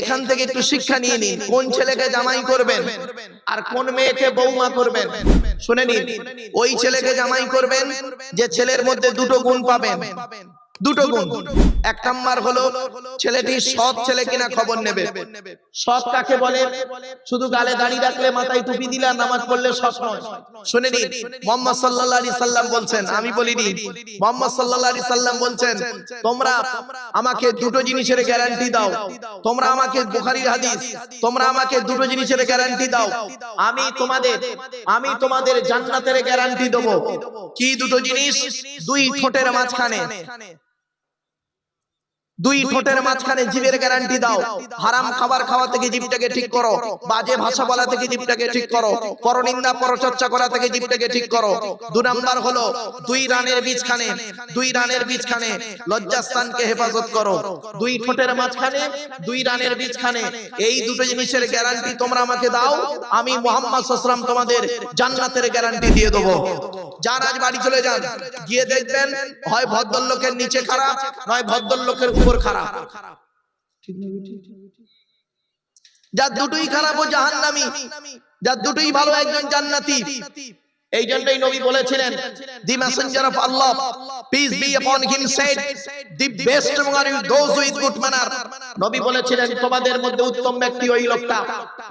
এখান থেকে একটু শিক্ষা নিয়ে নিন। কোন ছেলেকে জামাই করবেন? আর কোন মেয়েকে বৌমা করবেন? শুনে নিন। ওই ছেলেকে জামাই করবেন যে ছেলের মধ্যে দুটো গুণ পাবেন। দুটো গুণ। এক নাম্বার হলো ছেলেটি সৎ ছেলে কিনা খবর নেবে। সৎ কাকে বলে? শুধু গালে দাঁড়িয়ে রাখলে মাথায় টুপি দিলে নামাজ পড়লে সৎ নয়। শুনে নিন মোহাম্মদ সাল্লাল্লাহু আলাইহি সাল্লাম বলছেন আমি বলিনি মোহাম্মদ সাল্লাল্লাহু আলাইহি সাল্লাম বলছেন তোমরা আমাকে দুটো জিনিসের গ্যারান্টি দাও। তোমরা আমাকে বুখারীর হাদিস তোমরা আমাকে দুটো জিনিসের গ্যারান্টি দাও। আমি তোমাদের আমি তোমাদের জান্নাতের গ্যারান্টি দেব। কি দুটো জিনিস? দুই ঠোঁটের মাঝখানে। দুই ঠোঁটের মাঝখানে জিভের গ্যারান্টি দাও। হারাম খাবার খাওয়া থেকে জিভটাকে ঠিক করো। বাজে ভাষা বলা থেকে জিভটাকে ঠিক করো। পরনিন্দা পরচর্চা করা থেকে জিভটাকে ঠিক করো। দু নাম্বার হলো দুই রানের বীজখানে। দুই রানের বীজখানে লজ্জাস্থানকে হেফাজত করো। দুই ঠোঁটের মাঝখানে দুই রানের বীজখানে। এই দুটো জিনিসের গ্যারান্টি তোমরা আমাকে দাও। আমি মোহাম্মদ সাল্লাম তোমাদের জান্নাতের গ্যারান্টি দিয়ে দেবো যান আজ বাড়ি চলে যান গিয়ে দেখবেন হয় ভদ্রলোকের নিচে খারাপ নয় ভদ্রলোকের উপর খারাপ। যার দুটোই খারাপ ও জাহান্নামী যার দুটোই ভালো একজন জান্নাতি। এই জন্যই নবী বলেছিলেন the messenger of Allah peace be upon him said the best among you those with good manner নবী বলেছিলেন, তোমাদের মধ্যে উত্তম ব্যক্তি ওই লোকটা,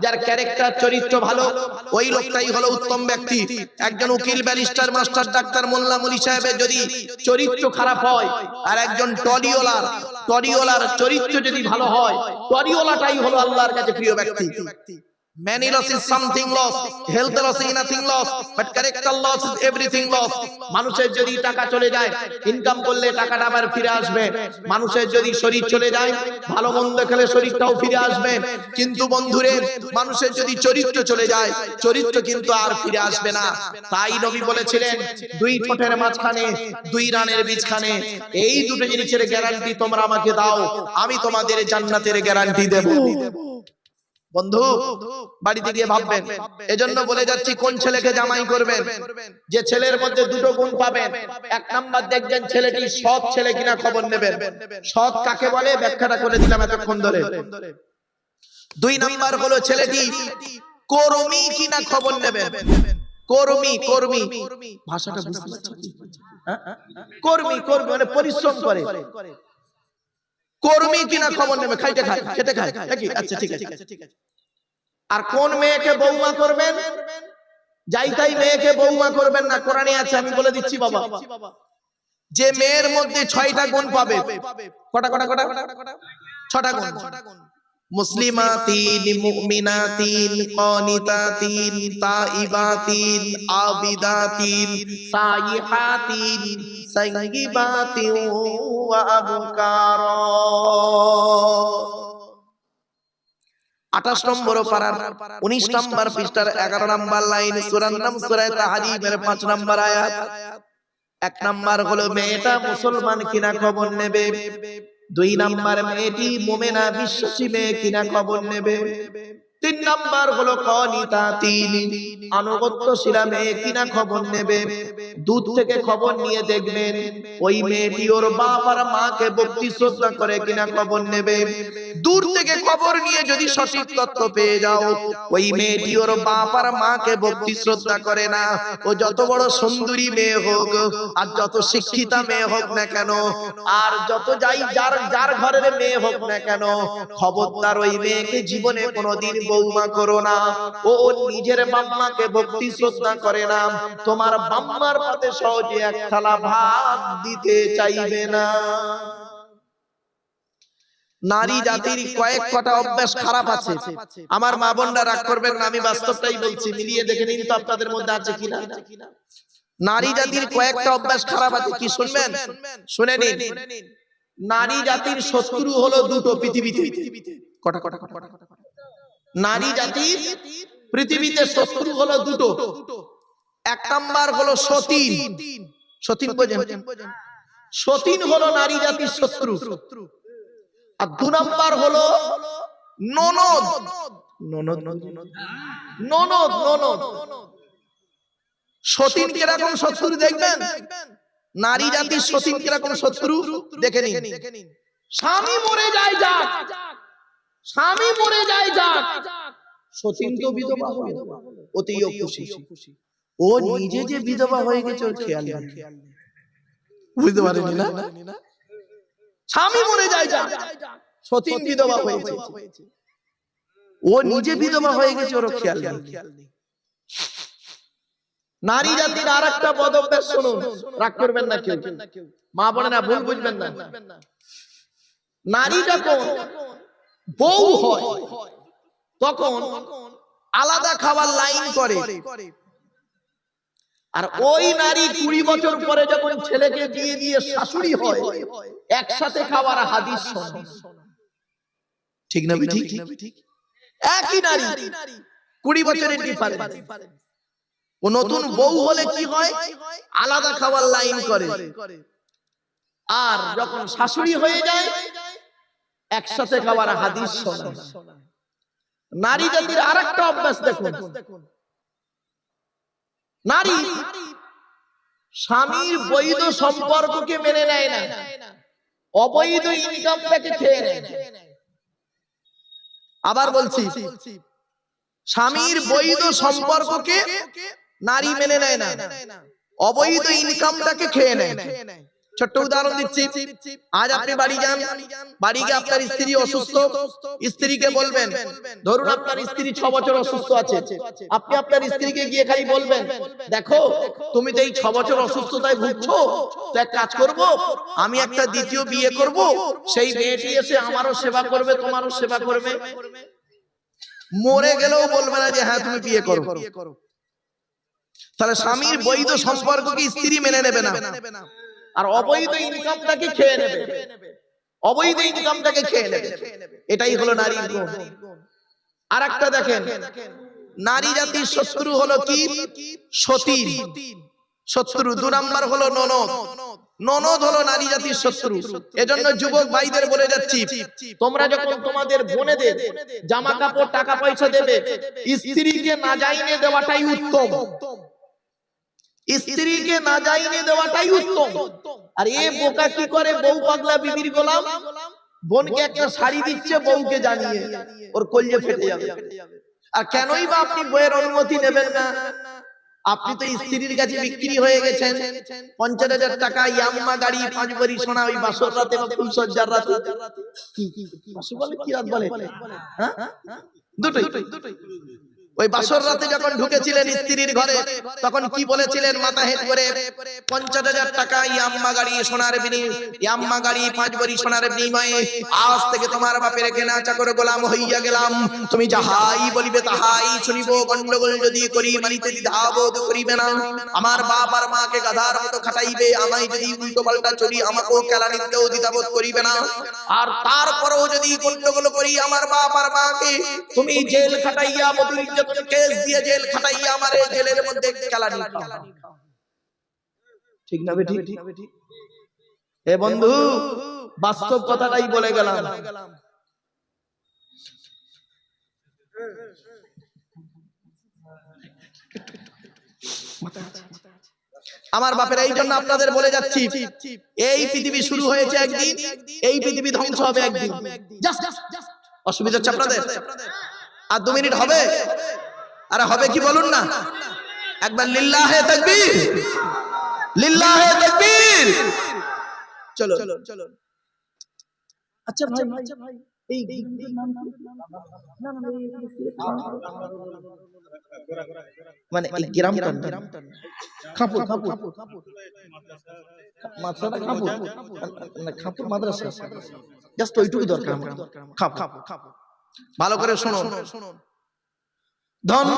যার ক্যারেক্টার চরিত্র ভালো, ওই লোকটাই হলো উত্তম ব্যক্তি। একজন উকিল, ব্যারিস্টার, মাস্টার, ডাক্তার, মোল্লা, মুলি সাহেবের যদি চরিত্র খারাপ হয়, আর একজন টরিওলার টরিওলার চরিত্র যদি ভালো হয় টরিওলাটাই হলো আল্লাহর কাছে প্রিয় ব্যক্তি। Many loss is something lost. Health loss is nothing lost. But character loss is everything lost. মানুষের যদি টাকা চলে যায় ইনকাম করলে টাকাটা আবার ফিরে আসবে। মানুষের যদি শরীর চলে যায় ভালো মন্দ খেলে শরীরটাও ফিরে আসবে। কিন্তু বন্ধুরে মানুষের যদি চরিত্র চলে যায় চরিত্র কিন্তু আর ফিরে আসবে না। তাই নবী বলেছিলেন দুই ঠোঁটের মাঝখানে দুই রানের বীজখানে এই দুটো জিনিসের গ্যারান্টি তোমরা আমাকে দাও। আমি তোমাদের জান্নাতের গ্যারান্টি দেব বন্ধু, বাড়িতে গিয়ে ভাববেন। এজন্য বলে যাচ্ছি, কোন ছেলেকে জামাই করবেন? যে ছেলের মধ্যে দুটো গুণ পাবেন। এক নাম্বার দেখবেন ছেলেটি সৎ ছেলে কিনা খবর নেবেন। সৎ কাকে বলে? ব্যাখ্যাটা করে দিলাম এতক্ষণ ধরে। দুই নাম্বার হলো ছেলেটি কর্মী কিনা খবর নেবেন? কর্মী কর্মী। ভাষাটা বুঝতে পারছেন? হ্যাঁ? কর্মী কর্মী মানে পরিশ্রম করে। কর্মী কিনা খবর নেবে খাইতে খায় খেতে খায় নাকি? আচ্ছা ঠিক আছে। আর কোন মেয়েকে বৌমা করবেন? যাই তাই মেয়েকে বৌমা করবেন না কোরআনে আছে আমি বলে দিচ্ছি বাবা। যে মেয়ের মধ্যে ছয়টা গুণ পাবে। কটা কটা কটা? ছটা গুণ। মুসলিমাতিন মুমিনাতিন কানিতাতিন তাইবাতিন আবিদাতিন সাইহাতিন সাইয়িবাতিন ওয়া আবকারা নম্বর পারার উনিশ নম্বর পৃষ্ঠার এগারো নম্বর লাইন সুরার সুরায় তাহারিমের পাঁচ নম্বর আয়াত। এক নাম্বার হলো, মেয়েটা মুসলমান কিনা খবর নেবে? দুই নাম্বার, মেয়েটি মোমেনা বিশ্বাসী মেয়ে কিনা খবর নেবে? তিন নাম্বার হলো আনুগত্যশীলা মেয়ে কিনা খবর নেবে? দুধ থেকে খবর নিয়ে দেখবেন, ওই মেয়েটি ওর বাপ আর মাকে ভক্তি শ্রদ্ধা করে কিনা খবর নেবে। দূর থেকে খবর নিয়ে যদি সঠিক তথ্য পেয়ে যাও, ওই মেয়েটি ওর বাপ আর মাকে ভক্তি শ্রদ্ধা করে না। ও যত বড় সুন্দরী মেয়ে হোক, আর যত শিক্ষিতা মেয়ে হোক না কেন, আর যত যাই যার যার ঘরের মেয়ে হোক না কেন, খবরদার ওই মেয়েকে জীবনে কোনোদিন বৌমা করো না। ও নিজের বাম্মাকে ভক্তি শ্রদ্ধা করে না। তোমার বাম্মার পাতে সহজে এক থালা ভাত দিতে চাইবে না। নারী জাতির কয়েক কটা অভ্যাস খারাপ আছে। আমার মা বোনরা রাগ করবেন না, আমি বাস্তবটাই বলছি। মিলিয়ে দেখে নিন তো আপনাদের মধ্যে আছে কিনা। নারী জাতির কয়েকটা অভ্যাস খারাপ আছে, কি শুনবেন? শুনে নিন। নারী জাতির শত্রু হলো দুটো পৃথিবীতে। কটা কটা কটা কটা কটা। নারী জাতির পৃথিবীতে শত্রু হলো দুটো। এক নাম্বার হলো সতীন। সতীন। বোঝেন সতীন হলো নারী জাতির শত্রু। আর দু নাম্বার হলো ননদ। ননদ। ননদ ননদ। সতীন কীরকম শত্রু দেখবেন? নারী জাতির সতীন কীরকম শত্রু দেখে নিন। স্বামী মরে যায় যাক। স্বামী মরে যায় যাক। সতীন তো বিধবা হলো। ওতেও খুশি ও নিজে যে বিধবা হয়ে গেছে ওর খেয়াল নেই। বুঝতে পারেনি না? স্বামী মরে যায় যাক। সতীন বিধবা হয়েছে। ও নিজে বিধবা হয়ে গেছে ওর খেয়াল নেই। নারী জাতির আর একটা পদ শুনুন। রাগ করবেন না কেউ। মা বলে না ভুল বুঝবেন না। নারী যখন বউ হয় তখন আলাদা খাবার লাইন করে। আর ওই নারী কুড়ি বছর পরে যখন ছেলেকে বিয়ে দিয়ে শাশুড়ি হয় একসাথে খাবার হাদিস ঠিক না ঠিক একই নারী কুড়ি বছরের ডিফারেন্স ও নতুন বউ হলে কি হয়? আলাদা খাবার লাইন করে। আর যখন শাশুড়ি হয়ে যায় একসাথে খাবার হাদিস শোনে নারী জাতির আর একটা অভ্যাস দেখুন। নারী স্বামীর বৈধ সম্পর্ককে মেনে নেয় না। অবৈধ ইনকামটাকে খেয়ে নেয়। আবার বলছি স্বামীর বৈধ সম্পর্ককে নারী মেনে নেয় না। অবৈধ ইনকামটাকে খেয়ে নেয়। ছোট্ট উদাহরণ দিচ্ছি। আজ আপনি বাড়ি যান। বাড়ি গিয়ে আপনার স্ত্রী অসুস্থ। স্ত্রীকে বলবেন ধরুন আপনার স্ত্রী ছ বছর অসুস্থ আছে। আপনি আপনার স্ত্রীকে গিয়ে খালি বলবেন দেখো তুমি তো এই ছ বছর অসুস্থতায় ভুগছো। তো এক কাজ করব আমি একটা দ্বিতীয় বিয়ে করব। সেই মেয়েটি এসে আমারও সেবা করবে তোমারও সেবা করবে। মরে গেলেও বলবে না যে হ্যাঁ তুমি বিয়ে করো। তাহলে স্বামীর বৈধ সম্পর্ককে স্ত্রী মেনে নেবে না আর অবৈধ ইনকামটাকে খেয়ে নেবে। অবৈধ ইনকামটাকে খেয়ে নেবে। এটাই হলো নারীর গুণ। আর একটা দেখেন নারী জাতির শত্রু হলো কি? সতী শত্রু দু নাম্বার হলো ননদ। ননদ হলো নারী জাতির শত্রু। এজন্য যুবক ভাইদের বলে যাচ্ছি তোমরা যখন তোমাদের বোনেদের জামা কাপড় টাকা পয়সা দেবে স্ত্রীকে না যাইনে দেওয়াটাই উত্তম। স্ত্রীকে না যাইনে দেওয়াটাই উত্তম আর এ বোকা কি করে বউ পাগলা বিবির গোলাম বোনকে একটা শাড়ি দিচ্ছে বউকে জানিয়ে ওর কলজে ফেটে যাবে আর কেনই বা আপনি বইয়ের অনুমতি নেবেন না আপনি তো স্ত্রীর কাছে বিক্রি হয়ে গেছেন পঞ্চাশ হাজার টাকা ইয়াম্মা গাড়ি পাঁচ ভরি সোনা ওই বাসর রাতে বা ফুল সজ্জার রাতে কি কি বলে কি রাত বলে হ্যাঁ দুটোই ওই বাসর রাতে যখন ঢুকেছিলেন স্ত্রীর ঘরে তখন কি বলেছিলেন মাথা হেট করে? পঞ্চাশ হাজার টাকা ইয়াম্মা গাড়ি সোনার বিনিময় ইয়াম্মা গাড়ি পাঁচ ভরি সোনার বিনিময়ে আজ থেকে তোমার বাপের কেনা চাকর গোলাম হইয়া গেলাম। তুমি যাহাই বলিবে তাহাই শুনিব গন্ডগোল যদি করি মানিতে দ্বিধাবোধ করিবে না। আমার বাপ আর মাকে গাধার মতো খাটাইবে আমায় যদি উল্টো পাল্টা চলি আমাকেও কেলা নিতেও দ্বিধাবোধ করিবে না। আর তারপরেও যদি গন্ডগোল করি আমার বাপ আর মাকে তুমি জেল খাটাইয়া মধুর কেস দিয়ে জেল খাটাইয়া আমার জেলের মধ্যে। ঠিক না বেটি বন্ধু, বাস্তব কথাটাই বলে গেলাম। আমার বাপের এই জন্য আপনাদের বলে যাচ্ছি, এই পৃথিবী শুরু হয়েছে একদিন, এই পৃথিবী ধ্বংস হবে একদিন। অসুবিধা হচ্ছে আপনাদের? আর দু মিনিট হবে? আরে হবে কি বলুন না? একবার লিল্লাহে তাকবীর। লিল্লাহে তাকবীর। চলো চলো আচ্ছা ভাই আচ্ছা ভাই এই গ্রামটার নাম কি? না, না, এই- মানে এই গ্রামটার নাম। খাপুর খাপুর। মাদ্রাসাটা খাপুর না খাপুর মাদ্রাসা। জাস্ট ওইটুকু দরকার আমার। খাপুর। ভালো করে শোনো। ধন